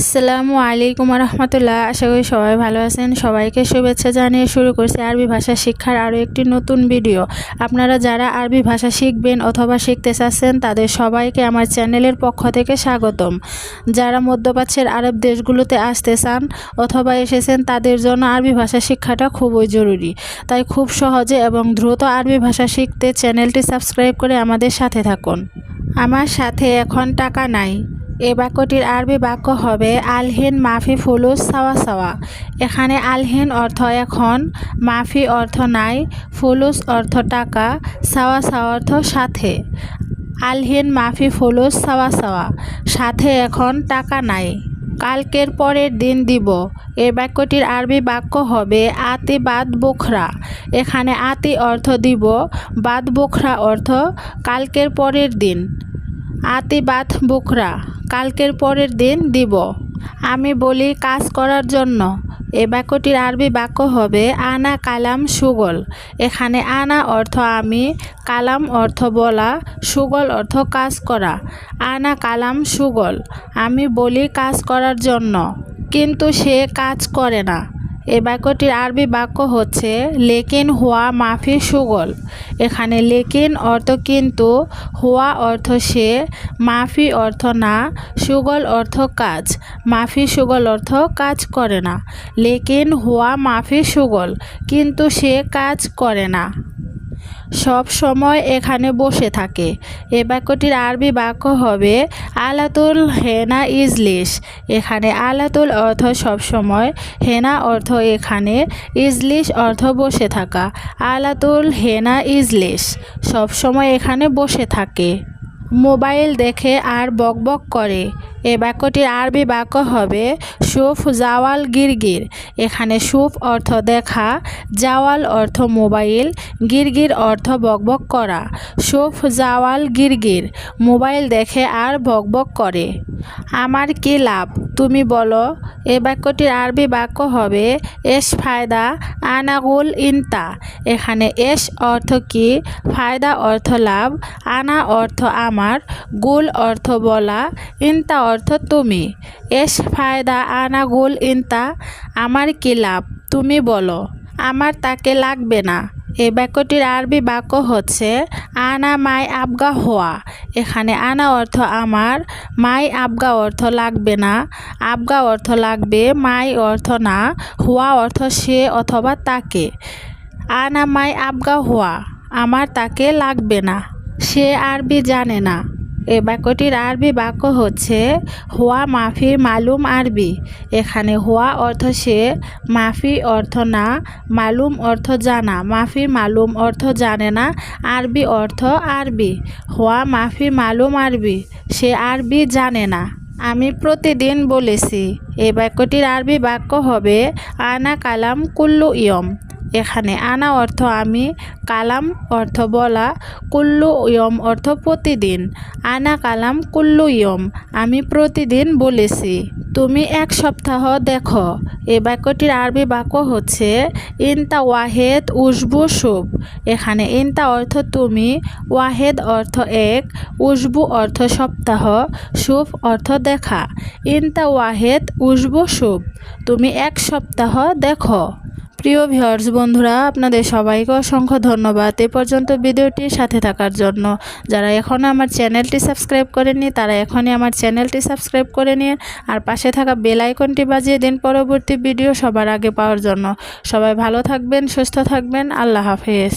আসসালামু আলাইকুম রহমতুল্লাহ আশা করি সবাই ভালো আছেন। সবাইকে শুভেচ্ছা জানিয়ে শুরু করছি আরবি ভাষা শিক্ষার আরও একটি নতুন ভিডিও। আপনারা যারা আরবি ভাষা শিখবেন অথবা শিখতে চাচ্ছেন, তাদের সবাইকে আমার চ্যানেলের পক্ষ থেকে স্বাগতম। যারা মধ্যপ্রাচ্যের আরব দেশগুলোতে আসতে চান অথবা এসেছেন, তাদের জন্য আরবি ভাষা শিক্ষাটা খুবই জরুরি। তাই খুব সহজে এবং দ্রুত আরবি ভাষা শিখতে চ্যানেলটি সাবস্ক্রাইব করে আমাদের সাথে থাকুন। আমার সাথে এখন টাকা নাই। এ বাক্যটির আরবি বাক্য হবে আলহিন মাফি ফুলুস সাওয়া সাওয়া। এখানে আলহিন অর্থ এখন, মাফি অর্থ নাই, ফুলুস অর্থ টাকা, সাওয়া সাওয়া অর্থ সাথে। আলহিন মাফি ফুলুস সাওয়া সাওয়া, সাথে এখন টাকা নাই। কালকের পরের দিন দিব। এ বাক্যটির আরবি বাক্য হবে আতি বাদ বোখরা। এখানে আতি অর্থ দিব, বাদ বোখরা অর্থ কালকের পরের দিন। আতি বাদ বোখরা। কালকের পরের দিন দিব। আমি বলি, কাজ করার জন্য। এ বাক্যটির আরবি বাক্য হবে, আনা কালাম সুগল। এখানে আনা অর্থ আমি, কালাম অর্থ বলা, সুগল অর্থ কাজ করা। আনা কালাম সুগল। আমি বলি, কাজ করার জন্য। কিন্তু সে কাজ করে না। এ বাক্যটির আরবি বাক্য হচ্ছে, লেকেন হোয়া মাফি সুগল। এখানে লেকেন অর্থ কিন্তু, হোয়া অর্থ সে, মাফি অর্থ না, সুগল অর্থ কাজ, মাফি সুগল অর্থ কাজ করে না। লেকেন হোয়া মাফি সুগল। কিন্তু সে কাজ করে না। সব সময় এখানে বসে থাকে। এ বাক্যটির আরবি বাক্য হবে আলাতুল হেনা ইজলিশ। এখানে আলাতুল অর্থ সব সময়, হেনা অর্থ এখানে, ইজলিশ অর্থ বসে থাকা। আলাতুল হেনা ইজলিশ সব সময় এখানে বসে থাকে। মোবাইল দেখে আর বকবক করে। এ বাক্যটির আরবি বাক্য হবে সুফ জাওয়াল গিরগির। এখানে সুফ অর্থ দেখা, জাওয়াল অর্থ মোবাইল, গিরগির অর্থ বকবক করা। সুফ জাওয়াল গিরগির, মোবাইল দেখে আর বকবক করে। আমার কি লাভ? তুমি বলো, এ বাক্যটির আরবি বাক্য হবে এস ফায়দা আনাগুল ইনতা। এখানে এস অর্থ কি? ফায়দা অর্থ লাভ, আনা অর্থ আমার, গুল অর্থ বলা, ইনতা তুমি। এস ফায়দা আনা গুল ইনতা, আমার কি লাভ? তুমি বলো। আমার তাকে লাগবে না। এই বাক্যটির আরবি বাক্য হচ্ছে, আনা মাই আবগা হওয়া এখানে আনা অর্থ আমার, মাই আবগা অর্থ লাগবে না। আবগা অর্থ লাগবে, মাই অর্থ না। হওয়া অর্থ সে অথবা তাকে। আনা মাই আবগা হওয়া আমার তাকে লাগবে না। সে আরবি জানে না। এ বাক্যটির আরবি বাক্য হচ্ছে, হোয়া মাফি মালুম আরবি। এখানে হোয়া অর্থ সে, মাফি অর্থ না, মালুম অর্থ জানা। মাফি মালুম অর্থ জানে না, আরবি অর্থ আরবি। হোয়া মাফি মালুম আরবি, সে আরবি জানে না। আমি প্রতিদিন বলেছি এই বাক্যটির আরবি বাক্য হবে, আনা কালাম কুল্লু ইয়ম। এখানে আনা অর্থ আমি, কালাম অর্থ বলা, কুল্লু ইয়ম অর্থ প্রতিদিন। আনা কালাম কুল্লু ইয়ম, আমি প্রতিদিন বলেছি। তুমি এক সপ্তাহ দেখো, এ বাক্যটির আরবি বাক্য হচ্ছে, ইনতা ওয়াহেদ উসবু শুভ। এখানে ইনতা অর্থ তুমি, ওয়াহেদ অর্থ এক উসবু অর্থ সপ্তাহ, শুভ অর্থ দেখা। ইনতা ওয়াহেদ উসবু শুভ। তুমি এক সপ্তাহ দেখো। প্রিয় ভিউয়ার্স, বন্ধুরা, আপনাদের সবাইকে অসংখ্য ধন্যবাদ এ পর্যন্ত ভিডিওটির সাথে থাকার জন্য। যারা এখনও আমার চ্যানেলটি সাবস্ক্রাইব করেননি, তারা এখনই আমার চ্যানেলটি সাবস্ক্রাইব করে নিন আর পাশে থাকা বেল আইকনটি বাজিয়ে দিন পরবর্তী ভিডিও সবার আগে পাওয়ার জন্য। সবাই ভালো থাকবেন, সুস্থ থাকবেন, আল্লাহ হাফেজ।